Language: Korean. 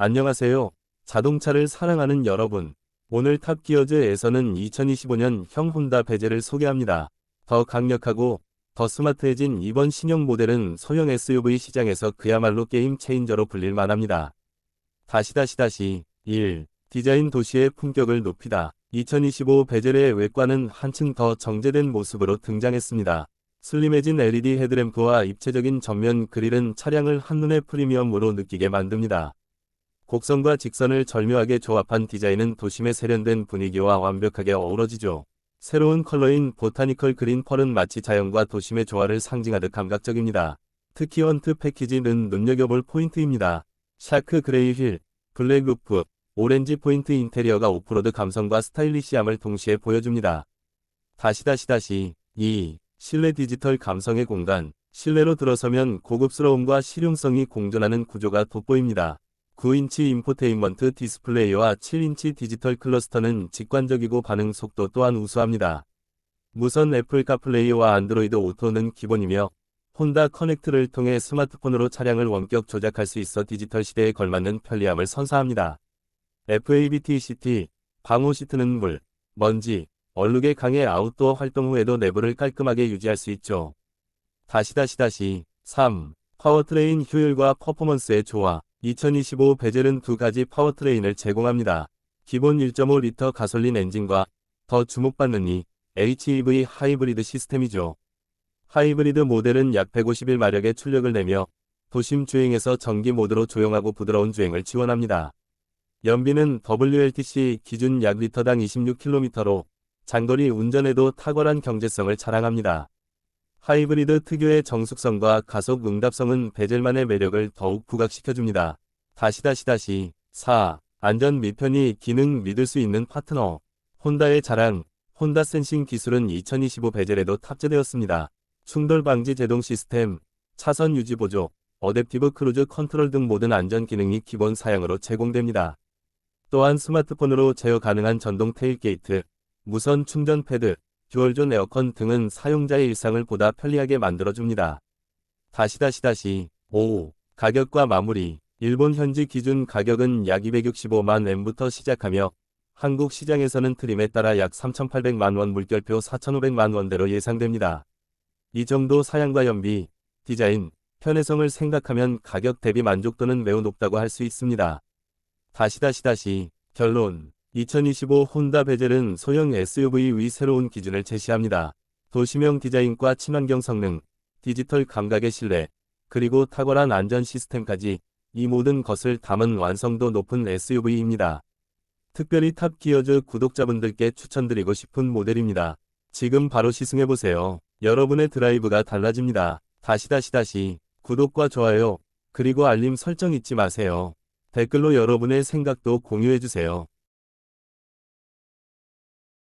안녕하세요. 자동차를 사랑하는 여러분. 오늘 탑기어즈에서는 2025년 형 혼다 베젤을 소개합니다. 더 강력하고 더 스마트해진 이번 신형 모델은 소형 SUV 시장에서 그야말로 게임 체인저로 불릴 만합니다. 다시 다시 다시 1. 디자인 도시의 품격을 높이다. 2025 베젤의 외관은 한층 더 정제된 모습으로 등장했습니다. 슬림해진 LED 헤드램프와 입체적인 전면 그릴은 차량을 한눈에 프리미엄으로 느끼게 만듭니다. 곡선과 직선을 절묘하게 조합한 디자인은 도심의 세련된 분위기와 완벽하게 어우러지죠. 새로운 컬러인 보타니컬 그린 펄은 마치 자연과 도심의 조화를 상징하듯 감각적입니다. 특히 헌트 패키지는 눈여겨볼 포인트입니다. 샤크 그레이 휠, 블랙 루프, 오렌지 포인트 인테리어가 오프로드 감성과 스타일리시함을 동시에 보여줍니다. 다시 다시 다시 2. 실내 디지털 감성의 공간 실내로 들어서면 고급스러움과 실용성이 공존하는 구조가 돋보입니다. 9인치 인포테인먼트 디스플레이와 7인치 디지털 클러스터는 직관적이고 반응 속도 또한 우수합니다. 무선 애플 카플레이와 안드로이드 오토는 기본이며 혼다 커넥트를 통해 스마트폰으로 차량을 원격 조작할 수 있어 디지털 시대에 걸맞는 편리함을 선사합니다. FABTCT, 방호 시트는 물, 먼지, 얼룩에 강해 아웃도어 활동 후에도 내부를 깔끔하게 유지할 수 있죠. 다시 다시 다시 3. 파워트레인 효율과 퍼포먼스의 조화 2025 베젤은 두 가지 파워트레인을 제공합니다. 기본 1.5리터 가솔린 엔진과 더 주목받는 이 HEV 하이브리드 시스템이죠. 하이브리드 모델은 약 151마력의 출력을 내며 도심 주행에서 전기 모드로 조용하고 부드러운 주행을 지원합니다. 연비는 WLTC 기준 약 리터당 26km로 장거리 운전에도 탁월한 경제성을 자랑합니다. 하이브리드 특유의 정숙성과 가속 응답성은 베젤만의 매력을 더욱 부각시켜줍니다. 다시 다시 다시 4. 안전 및 편의 기능 믿을 수 있는 파트너 혼다의 자랑 혼다 센싱 기술은 2025 베젤에도 탑재되었습니다. 충돌 방지 제동 시스템, 차선 유지 보조, 어댑티브 크루즈 컨트롤 등 모든 안전 기능이 기본 사양으로 제공됩니다. 또한 스마트폰으로 제어 가능한 전동 테일 게이트, 무선 충전 패드, 듀얼존 에어컨 등은 사용자의 일상을 보다 편리하게 만들어줍니다. 다시 다시 다시 5. 가격과 마무리 일본 현지 기준 가격은 약 265만 엔부터 시작하며 한국 시장에서는 트림에 따라 약 3,800만 원 물결표 4,500만 원대로 예상됩니다. 이 정도 사양과 연비, 디자인, 편의성을 생각하면 가격 대비 만족도는 매우 높다고 할 수 있습니다. 다시 다시 다시 결론 2025 혼다 베젤은 소형 SUV 위 새로운 기준을 제시합니다. 도시명 디자인과 친환경 성능, 디지털 감각의 신뢰, 그리고 탁월한 안전 시스템까지 이 모든 것을 담은 완성도 높은 SUV입니다. 특별히 탑기어즈 구독자분들께 추천드리고 싶은 모델입니다. 지금 바로 시승해보세요. 여러분의 드라이브가 달라집니다. 다시 다시 다시 구독과 좋아요, 그리고 알림 설정 잊지 마세요. 댓글로 여러분의 생각도 공유해주세요.